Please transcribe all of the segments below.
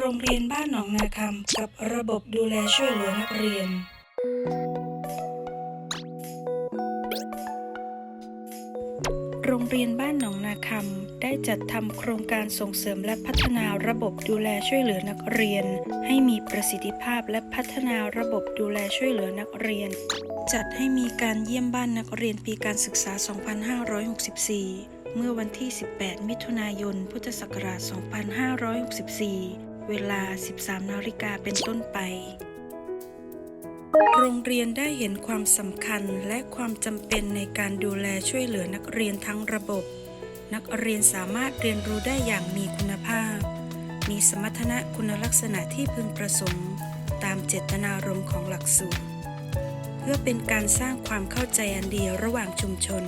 โรงเรียนบ้านหนองนาคำกับระบบดูแลช่วยเหลือนักเรียน โรงเรียนบ้านหนองนาคำได้จัดทำโครงการส่งเสริมและพัฒนาระบบดูแลช่วยเหลือนักเรียน ให้มีประสิทธิภาพและพัฒนาระบบดูแลช่วยเหลือนักเรียน จัดให้มีการเยี่ยมบ้านนักเรียนปีการศึกษา 2564เมื่อวันที่ 18 มิถุนายน พุทธศักราช 2564 เวลา 13 นาฬิกาเป็นต้นไป โรงเรียนได้เห็นความสำคัญและความจำเป็นในการดูแลช่วยเหลือนักเรียนทั้งระบบ นักเรียนสามารถเรียนรู้ได้อย่างมีคุณภาพ มีสมรรถนะคุณลักษณะที่พึงประสงค์ ตามเจตนารมณ์ของหลักสูตร เพื่อเป็นการสร้างความเข้าใจอันเดียวระหว่างชุมชน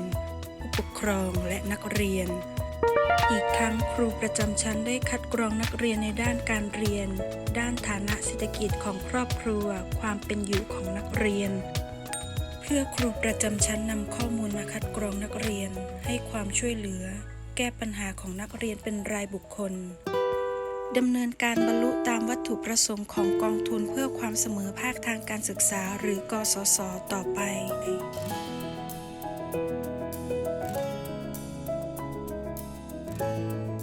ผู้ปกครองและนักเรียน อีกทั้งครูประจำชั้นได้คัดกรองนักเรียนในด้านการเรียน ด้านฐานะเศรษฐกิจของครอบครัว ความเป็นอยู่ของนักเรียน เพื่อครูประจำชั้นนำข้อมูลมาคัดกรองนักเรียน ให้ความช่วยเหลือ แก้ปัญหาของนักเรียนเป็นรายบุคคลดำเนินการบรรลุตามวัตถุประสงค์ของกองทุนเพื่อความเสมอภาคทางการศึกษาหรือกสศต่อไป Bye.